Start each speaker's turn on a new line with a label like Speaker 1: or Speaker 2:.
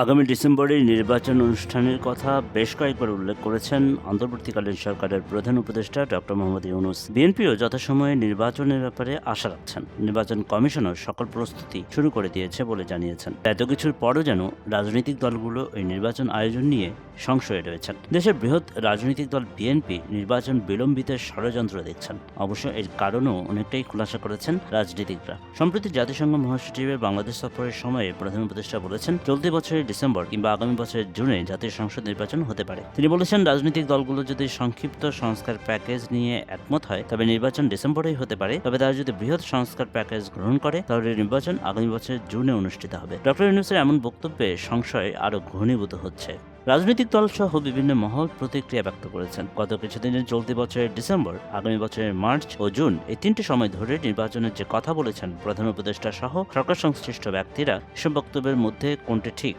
Speaker 1: আগামী ডিসেম্বরে নির্বাচন অনুষ্ঠানের কথা বেশ কয়েকবার উল্লেখ করেছেন অন্তর্বর্তীকালীন সরকারের প্রধান উপদেষ্টা ডক্টর মোহাম্মদ ইউনুস। বিএনপিও যথাসময়ে নির্বাচনের ব্যাপারে আশা রাখছেন। নির্বাচন কমিশনও সকল প্রস্তুতি শুরু করে দিয়েছে বলে জানিয়েছেন। এত কিছুর পরও যেন রাজনৈতিক দলগুলো এই নির্বাচন আয়োজন নিয়ে সংশয়ে রয়েছেন। দেশের বৃহৎ রাজনৈতিক দল বিএনপি নির্বাচন বিলম্বিতের ষড়যন্ত্র দেখছেন। অবশ্য এর কারণও অনেকটাই খুলাসা করেছেন রাজনীতিকরা। সম্প্রতি জাতিসংঘ মহাসচিবের বাংলাদেশ সফরের সময়ে প্রধান উপদেষ্টা বলেছেন, চলতি বছরের ডিসেম্বর কিংবা আগামী বছরের জুনে জাতীয় সংসদ নির্বাচন হতে পারে। তিনি বলেছেন, রাজনৈতিক দলগুলো যদি সংক্ষিপ্ত সংস্কার প্যাকেজ নিয়ে একমত হয়, তবে নির্বাচন ডিসেম্বরেই হতে পারে। তবে তারা যদি বৃহৎ সংস্কার প্যাকেজ গ্রহণ করে, তাহলে নির্বাচন আগামী বছরের জুনে অনুষ্ঠিত হবে। ডক্টর ইউনুসের এমন বক্তব্যে সংশয় আরও ঘনীভূত হচ্ছে। রাজনৈতিক দল সহ বিভিন্ন মহল প্রতিক্রিয়া ব্যক্ত করেছেন। গত কিছুদিনের চলতি বছরের ডিসেম্বর, আগামী বছরের মার্চ ও জুন এই তিনটি সময় ধরে নির্বাচনের যে কথা বলেছেন প্রধান উপদেষ্টা সহ সরকার সংশ্লিষ্ট ব্যক্তিরা, এসব বক্তব্যের মধ্যে কোনটি ঠিক?